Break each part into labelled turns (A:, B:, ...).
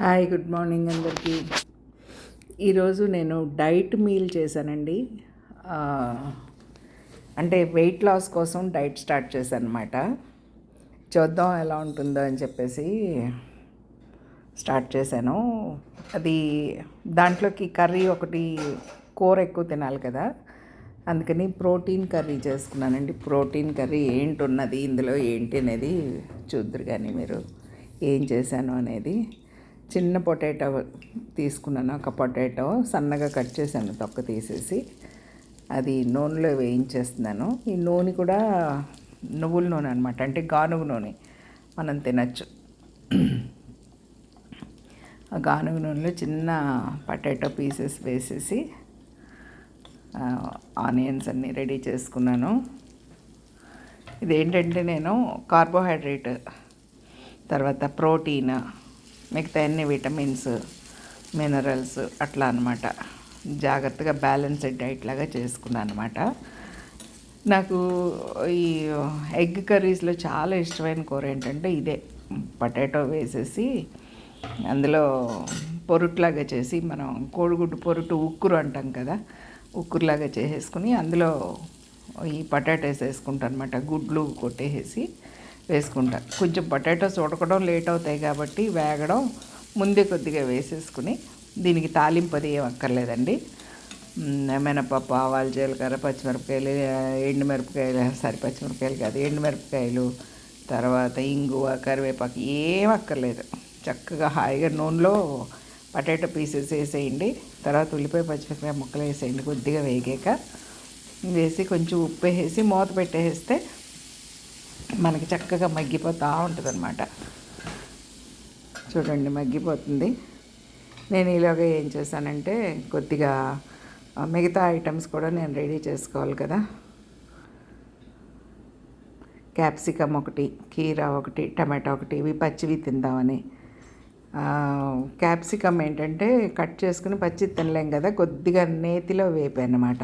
A: Hi good morning అందరికీ. ఈరోజు నేను డైట్ మీల్ చేశానండి. అంటే వెయిట్ లాస్ కోసం డైట్ స్టార్ట్ చేశాను అనమాట చూద్దాం ఎలా ఉంటుందో అని చెప్పేసి స్టార్ట్ చేశాను. అది దాంట్లోకి కర్రీ ఒకటి కూర ఎక్కువ తినాలి కదా. అందుకని ప్రోటీన్ కర్రీ చేసుకున్నానండి. ప్రోటీన్ కర్రీ ఏంటి ఉన్నది ఇందులో ఏంటి అనేది చూద్దరు కానీ మీరు ఏం చేశాను అనేది. చిన్న పొటాటో తీసుకున్నాను ఒక పొటాటో సన్నగా కట్ చేశాను తొక్క తీసేసి. అది నూనెలో వేయించేస్తున్నాను. ఈ నూనె కూడా నువ్వుల నూనె అనమాట అంటే గానుగ నూనె. మనం తినచ్చు. ఆ గానుగ నూనెలో చిన్న పొటాటో పీసెస్ వేసేసి ఆనియన్స్ అన్నీ రెడీ చేసుకున్నాను. ఇదేంటంటే నేను కార్బోహైడ్రేట్ తర్వాత ప్రోటీన్ మిగతా అన్ని విటమిన్స్ మినరల్స్ అట్లా అనమాట జాగ్రత్తగా బ్యాలెన్స్డ్ డైట్ లాగా చేసుకున్నాను అనమాట నాకు ఈ ఎగ్ కర్రీస్లో చాలా ఇష్టమైన కూర ఏంటంటే ఇదే. పొటాటో వేసేసి అందులో పొరుట్లాగా చేసి మనం కోడిగుడ్డు పొరుటు ఉక్కురు అంటాం కదా ఉక్కురులాగా చేసేసుకుని అందులో ఈ పొటాటోస్ వేసుకుంటాను అనమాట గుడ్లు కొట్టేసి వేసుకుంటా. కొంచెం పొటాటోస్ ఉడకడం లేట్ అవుతాయి కాబట్టి వేగడం ముందే కొద్దిగా వేసేసుకుని దీనికి తాలింపు అది ఏం అక్కర్లేదండి. మినపప్పు ఆవాలు జీలకర్ర పచ్చిమిరపకాయలు ఎండుమిరపకాయలు సారీ పచ్చిమిరపకాయలు కాదు ఎండుమిరపకాయలు తర్వాత ఇంగువ కరివేపాకు ఏం అక్కర్లేదు. చక్కగా హాయిగా నూనెలో పొటాటో పీసెస్ వేసేయండి. తర్వాత ఉల్లిపాయ పచ్చిమిరపకాయ ముక్కలు వేసేయండి కొద్దిగా వేగాక. వేసి కొంచెం ఉప్పు వేసి మూత పెట్టేస్తే మనకి చక్కగా మగ్గిపోతూ ఉంటుంది అనమాట చూడండి మగ్గిపోతుంది. నేను ఈలోగా ఏం చేశానంటే కొద్దిగా మిగతా ఐటమ్స్ కూడా నేను రెడీ చేసుకోవాలి కదా. క్యాప్సికమ్ ఒకటి కీరా ఒకటి టమాటా ఒకటి ఇవి పచ్చివి తిందామని. క్యాప్సికమ్ ఏంటంటే కట్ చేసుకుని పచ్చి తినలేం కదా కొద్దిగా నేతిలో వేపానమాట.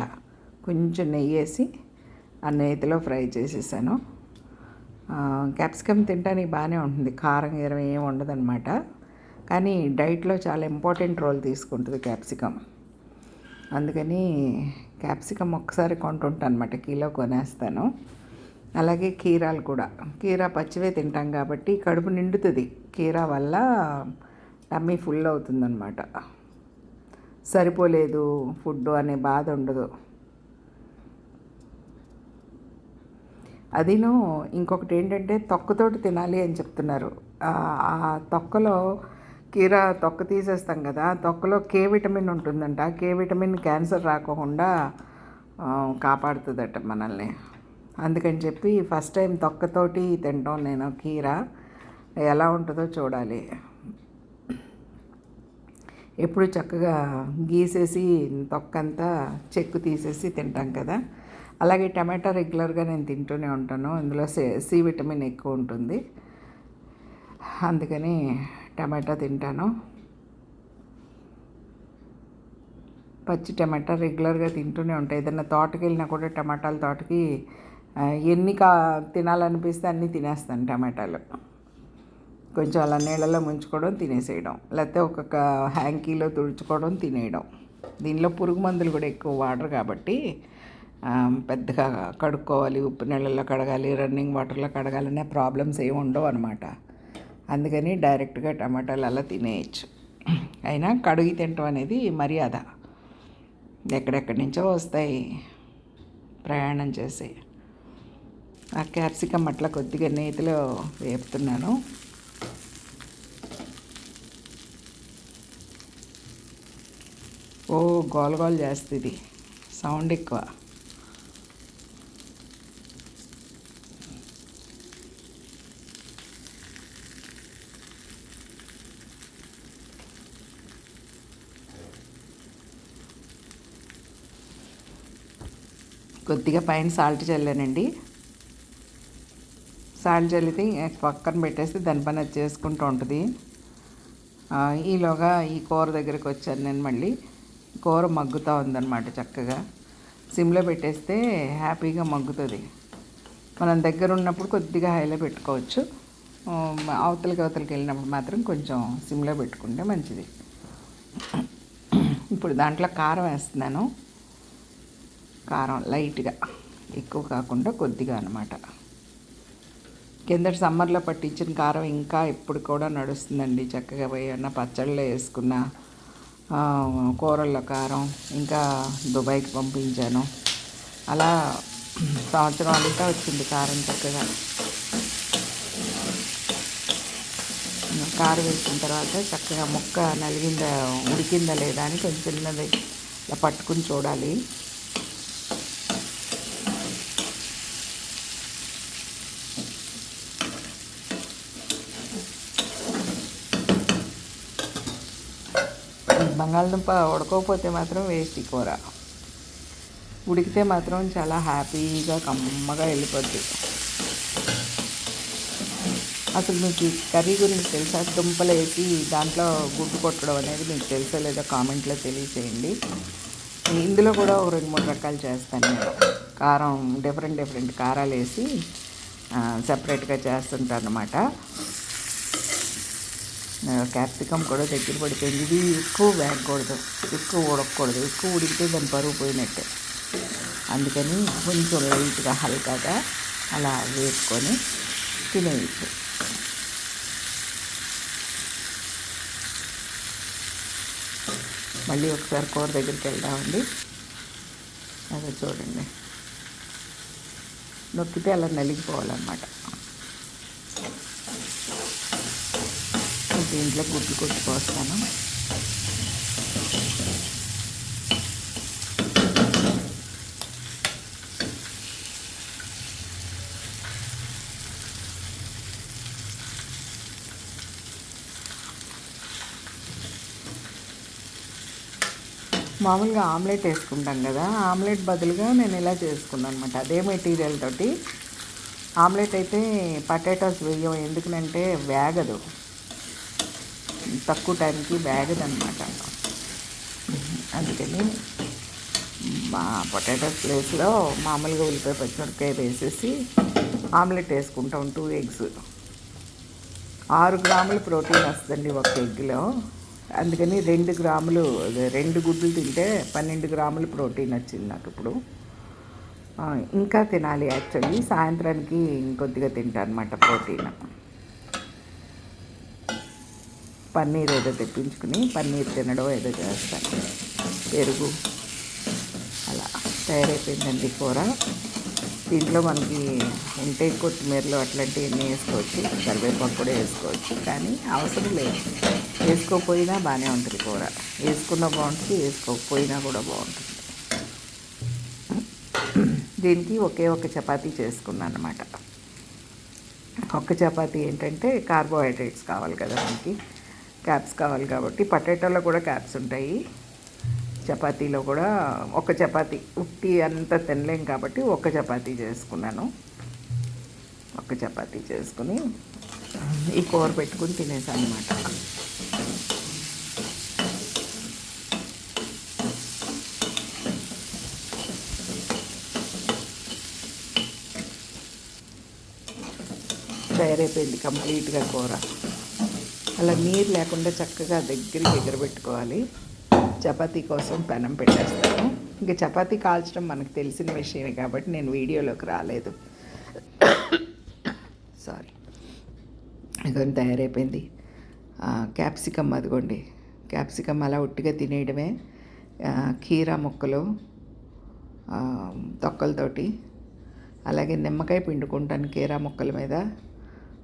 A: కొంచెం నెయ్యి వేసి ఆ నేతిలో ఫ్రై చేసేసాను. క్యాప్సికమ్ తింటానికి బాగానే ఉంటుంది. కారం గీరం ఏం ఉండదన్నమాట. కానీ డైట్లో చాలా ఇంపార్టెంట్ రోల్ తీసుకుంటుంది క్యాప్సికమ్ అందుకని క్యాప్సికమ్ ఒక్కసారి కొంటుంటాను అనమాట కిలో కొనేస్తాను. అలాగే కీరాలు కూడా. కీరా పచ్చివే తింటాం కాబట్టి కడుపు నిండుతుంది. కీరా వల్ల టమ్మీ ఫుల్ అవుతుందన్నమాట. సరిపోలేదు ఫుడ్ అనే బాధ ఉండదు. అదిను ఇంకొకటి ఏంటంటే తొక్కతోటి తినాలి అని చెప్తున్నారు. ఆ తొక్కలో కీర తొక్క తీసేస్తాం కదా తొక్కలో కే విటమిన్ ఉంటుందంట. కే విటమిన్ క్యాన్సర్ రాకుండా కాపాడుతుందట మనల్ని. అందుకని చెప్పి ఫస్ట్ టైం తొక్కతోటి తింటాం నేను కీర. ఎలా ఉంటుందో చూడాలి. ఎప్పుడు చక్కగా గీసేసి తొక్కంతా చెక్కు తీసేసి తింటాం కదా. అలాగే టమాటా రెగ్యులర్గా నేను తింటూనే ఉంటాను. ఇందులో సి విటమిన్ ఎక్కువ ఉంటుంది. అందుకని టమాటా తింటాను. పచ్చి టమాటా రెగ్యులర్గా తింటూనే ఉంటాయి ఏదైనా తోటకి వెళ్ళినా కూడా టమాటాల తోటకి ఎన్ని కా తినాలనిపిస్తే అన్నీ తినేస్తాను టమాటాలు. కొంచెం అలా నీళ్ళలో ముంచుకోవడం తినేసేయడం. లేకపోతే ఒక్కొక్క హ్యాంకీలో తుడుచుకోవడం తినేయడం. దీనిలో పురుగు మందులు కూడా ఎక్కువ వాడరు కాబట్టి పెద్దగా కడుక్కోవాలి ఉప్పు నీళ్ళల్లో కడగాలి రన్నింగ్ వాటర్లో కడగాలనే ప్రాబ్లమ్స్ ఏమి ఉండవు అనమాట అందుకని డైరెక్ట్గా టమాటాలు అలా తినేయచ్చు. అయినా కడిగి తినటం అనేది మర్యాద. ఎక్కడెక్కడి నుంచో వస్తాయి ప్రయాణం చేసి. ఆ క్యాప్సికమ్ అట్లా కొద్దిగా నేతిలో వేపుతున్నాను. ఓ గోల గోల చేస్తుంది. సౌండ్ ఎక్కువ. కొద్దిగా పైన సాల్ట్ చల్లానండి. సాల్ట్ చల్లితే పక్కన పెట్టేస్తే దాని పని అది చేసుకుంటూ ఉంటుంది. ఈలోగా ఈ కూర దగ్గరికి వచ్చాను నేను మళ్ళీ. కూర మగ్గుతూ ఉందన్నమాట చక్కగా. సిమ్లో పెట్టేస్తే హ్యాపీగా మగ్గుతుంది. మనం దగ్గర ఉన్నప్పుడు కొద్దిగా హైలో పెట్టుకోవచ్చు. అవతలికి అవతలకి అవతలకి వెళ్ళినప్పుడు మాత్రం కొంచెం సిమ్లో పెట్టుకుంటే మంచిది. ఇప్పుడు దాంట్లో కారం వేస్తున్నాను. కారం లైట్గా. ఎక్కువ కాకుండా కొద్దిగా అనమాట కిందటి సమ్మర్లో పట్టించిన కారం ఇంకా ఇప్పుడు కూడా నడుస్తుందండి. చక్కగా పోయి ఏమన్నా పచ్చళ్ళలో వేసుకున్న కూరల్లో కారం ఇంకా దుబాయ్కి పంపించాను. అలా సంవత్సరం అంతా వచ్చింది కారం చక్కగా. కారం వేసిన తర్వాత చక్కగా ముక్క నలిగిందా ఉడికిందా లేదా అని కొంచెం చిన్నది ఇలా పట్టుకుని చూడాలి. బంగాళదుంప ఉడకపోతే మాత్రం వేస్ట్ ఈ కూర. ఉడికితే మాత్రం చాలా హ్యాపీగా కమ్మగా వెళ్ళిపోద్ది. అసలు మీకు కర్రీ గురించి తెలుసా? దుంపలు వేసి దాంట్లో గుడ్డు కొట్టడం అనేది మీకు తెలుసా లేదో కామెంట్లో తెలియచేయండి. ఇందులో కూడా ఒక రెండు మూడు రకాలు చేస్తాను నేను. కారం డిఫరెంట్ డిఫరెంట్ కారాలు వేసి సపరేట్గా చేస్తుంటాను అనమాట క్యాప్సికమ్ కూడా దగ్గర పడిపోయింది. ఇది ఎక్కువ వేగకూడదు. ఎక్కువ ఉడకకూడదు. ఎక్కువ ఉడికితే దాని పరుగు పోయినట్టే. అందుకని కొంచెం లైట్గా హల్కాగా అలా వేసుకొని తినేయచ్చు. మళ్ళీ ఒకసారి కూర దగ్గరికి వెళ్దామండి. అదే చూడండి. నొక్కితే అలా నలిగిపోవాలన్నమాట. దీంట్లో గుడ్లు పోస్తాను. మామూలుగా ఆమ్లెట్ వేసుకుంటాం కదా ఆమ్లెట్ బదులుగా నేను ఇలా చేసుకున్నాను అనమాట అదే మెటీరియల్ తోటి. ఆమ్లెట్ అయితే పటాటోస్ వేయం ఎందుకంటే వేగదు. తక్కువ టైంకి వేగదు అనమాట అందుకని మా పొటాటో ప్లేస్లో మామూలుగా ఉల్లిపాయ పచ్చిమిరపకాయ వేసేసి ఆమ్లెట్ వేసుకుంటాం టూ ఎగ్స్. ఆరు గ్రాములు ప్రోటీన్ వస్తుందండి ఒక ఎగ్లో. అందుకని రెండు గ్రాములు రెండు గుడ్లు తింటే పన్నెండు గ్రాములు ప్రోటీన్ వచ్చింది నాకు ఇప్పుడు. ఇంకా తినాలి యాక్చువల్లీ. సాయంత్రానికి ఇంకొద్దిగా తింటాను అనమాట ప్రోటీన్. పన్నీర్ ఏదో తెప్పించుకుని పన్నీర్ తినడం ఏదో చేస్తాను. పెరుగు. అలా తయారైపోయిందండి కూర. దీంట్లో మనకి ఉంటే కొత్తిమీరలు అట్లాంటివన్నీ వేసుకోవచ్చు. కరివేపాకు కూడా వేసుకోవచ్చు. కానీ అవసరం లేదు. వేసుకోకపోయినా బాగానే ఉంటుంది కూర. వేసుకున్నా బాగుంటుంది వేసుకోకపోయినా కూడా బాగుంటుంది. దీనికి ఒకే ఒక చపాతీ చేసుకున్నాను అనమాట ఒక్క చపాతీ ఏంటంటే కార్బోహైడ్రేట్స్ కావాలి కదా మనకి. క్యాప్స్ కావాలి కాబట్టి పటాటాలో కూడా క్యాప్స్ ఉంటాయి. చపాతీలో కూడా ఒక చపాతీ. ఉట్టి అంతా తినలేం కాబట్టి ఒక చపాతీ చేసుకున్నాను. ఒక చపాతీ చేసుకుని ఈ కూర పెట్టుకుని తినేసాను అనమాట తయారైపోయింది కంప్లీట్గా కూర. అలా నీరు లేకుండా చక్కగా దగ్గరికి ఎగరబెట్టుకోవాలి. చపాతీ కోసం పెనం పెట్టేస్తాను. ఇంకా చపాతీ కాల్చడం మనకు తెలిసిన విషయమే కాబట్టి నేను వీడియోలోకి రాలేదు. సారీ ఇదిగోండి తయారైపోయింది. క్యాప్సికమ్ అదిగోండి. క్యాప్సికమ్ అలా ఉట్టిగా తినేయడమే. కీరా ముక్కలు తొక్కలతోటి అలాగే నిమ్మకాయ పిండుకుంటాను కీరా ముక్కల మీద.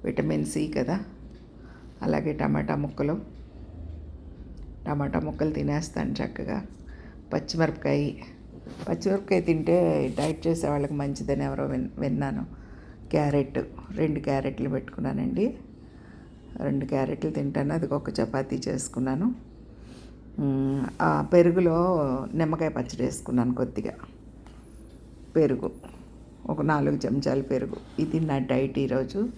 A: విటమిన్ సి కదా. అలాగే టమాటా ముక్కలు. టమాటా ముక్కలు తినేస్తాను చక్కగా. పచ్చిమిరపకాయ. పచ్చిమిరపకాయ తింటే డైట్ చేసే వాళ్ళకి మంచిదని ఎవరో విన్ విన్నాను. క్యారెట్ రెండు క్యారెట్లు పెట్టుకున్నానండి. రెండు క్యారెట్లు తింటాను. అది ఒక చపాతీ చేసుకున్నాను. ఆ పెరుగులో నిమ్మకాయ పచ్చడి వేసుకున్నాను కొద్దిగా. పెరుగు. ఒక నాలుగు చెంచాలు పెరుగు. ఇది నా డైట్ ఈరోజు.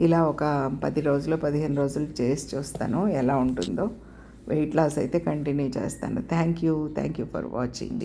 A: ఇలా ఒక పది రోజులు పదిహేను రోజులు చేసి చూస్తాను ఎలా ఉంటుందో. వెయిట్ లాస్ అయితే కంటిన్యూ చేస్తాను. Thank you thank you for watching